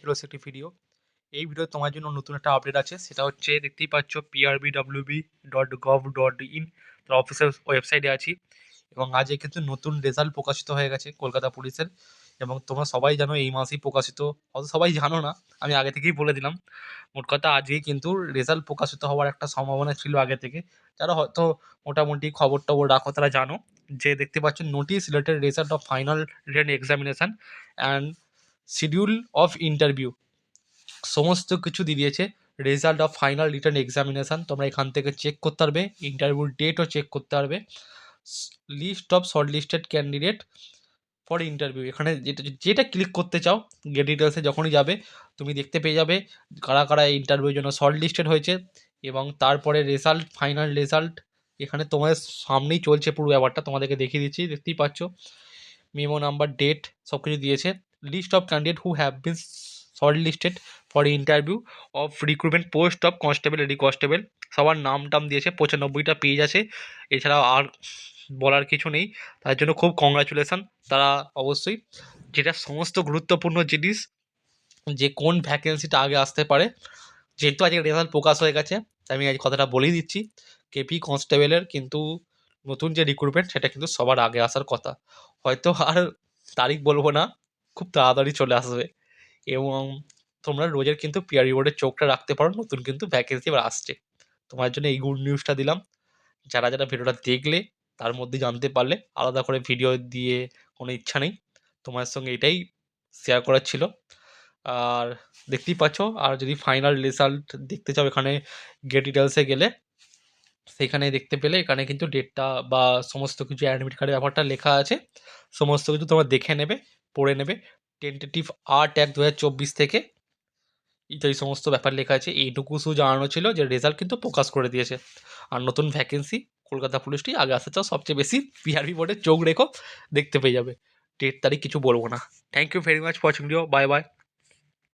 ছিল একটি ভিডিও এই ভিডিও তোমার জন্য নতুন একটা আপডেট আছে, সেটা হচ্ছে দেখতেই পাচ্ছ PRB WB dot gov dot in তার অফিসিয়াল ওয়েবসাইটে আছি। এবং আজ কিন্তু নতুন রেজাল্ট প্রকাশিত হয়ে গেছে কলকাতা পুলিশের। এবং তোমরা সবাই জানো এই মাসেই প্রকাশিত হয়তো সবাই জানো না, আমি আগে থেকেই বলে দিলাম। মোট কথা আজকেই কিন্তু রেজাল্ট প্রকাশিত হওয়ার একটা সম্ভাবনা ছিল আগে থেকে। যারা হয়তো মোটামুটি খবর টবর রাখো, তারা জানো যে দেখতে পাচ্ছ notice related result of final written examination and schedule of interview. সমস্ত কিছু দিয়ে দিয়েছে। Result of final return examination তোমরা এখান থেকে চেক করতে পারবে। ইন্টারভিউর ডেটও চেক করতে পারবে। List of short listed candidate for interview এখানে যেটা যেটা ক্লিক করতে চাও গেট ডিটেলসে যখনই যাবে, তুমি দেখতে পেয়ে যাবে কারা কারা ইন্টারভিউর জন্য শর্ট লিস্টেড হয়েছে এবং তারপরে রেজাল্ট ফাইনাল রেজাল্ট এখানে তোমাদের সামনেই চলছে পুরো ব্যাপারটা। তোমাদেরকে দেখিয়ে দিচ্ছি, দেখতেই পাচ্ছ। মেমো নাম্বার ডেট সব কিছু দিয়েছে। Of candidate who have been short listed for interview of recruitment post of constable AD constable সবার নাম টাম দিয়েছে, পঁচানব্বইটা পেজ আছে। এছাড়াও আর বলার কিছু নেই। তার জন্য খুব কংগ্রাচুলেশান তারা অবশ্যই যেটা সমস্ত গুরুত্বপূর্ণ জিনিস, যে কোন ভ্যাকেন্সিটা আগে আসতে পারে। যেহেতু আজকে রেজাল্ট প্রকাশ হয়ে গেছে আমি আজ কথাটা বলেই দিচ্ছি। কেপি কনস্টেবলের কিন্তু নতুন যে রিক্রুটমেন্ট সেটা কিন্তু সবার আগে আসার কথা। হয়তো আর তারিখ বলব না। খুব তাড়াতাড়ি চলে আসবে। এবং তোমরা রোজের কিন্তু পিআর বোর্ডের চোখটা রাখতে পারো, নতুন কিন্তু ভ্যাকেন্সি এবার আসছে। তোমার জন্য এই গুড নিউজটা দিলাম। যারা যারা ভিডিওটা দেখলে, তার মধ্যে জানতে পারলে, আলাদা করে ভিডিও দিয়ে কোনো ইচ্ছা নেই। তোমার সঙ্গে এটাই শেয়ার করার ছিল। আর দেখতেই পাচ্ছ, আর যদি ফাইনাল রেজাল্ট দেখতে চাও এখানে গেট ডিটেলসে গেলে, সেখানে দেখতে পেলে এখানে কিন্তু ডেটটা বা সমস্ত কিছু অ্যাডমিট কার্ডের ব্যাপারটা লেখা আছে। সমস্ত কিছু তোমরা দেখে নেবে। পড়ে নেবে। টেন্টেটিভ আর্ট এক দু থেকে ইত্যাদি সমস্ত ব্যাপার লেখা আছে, এইটুকু শুধু জানানো ছিল যে রেজাল্ট কিন্তু প্রকাশ করে দিয়েছে। আর নতুন ভ্যাকেন্সি কলকাতা পুলিশটি আগে আসতে চাও, সবচেয়ে বেশি পিআরবি বোর্ডের চোখ রেখো, দেখতে পেয়ে যাবে। ডেট তারিখ কিছু বলব না। Thank you very much for watching video bye bye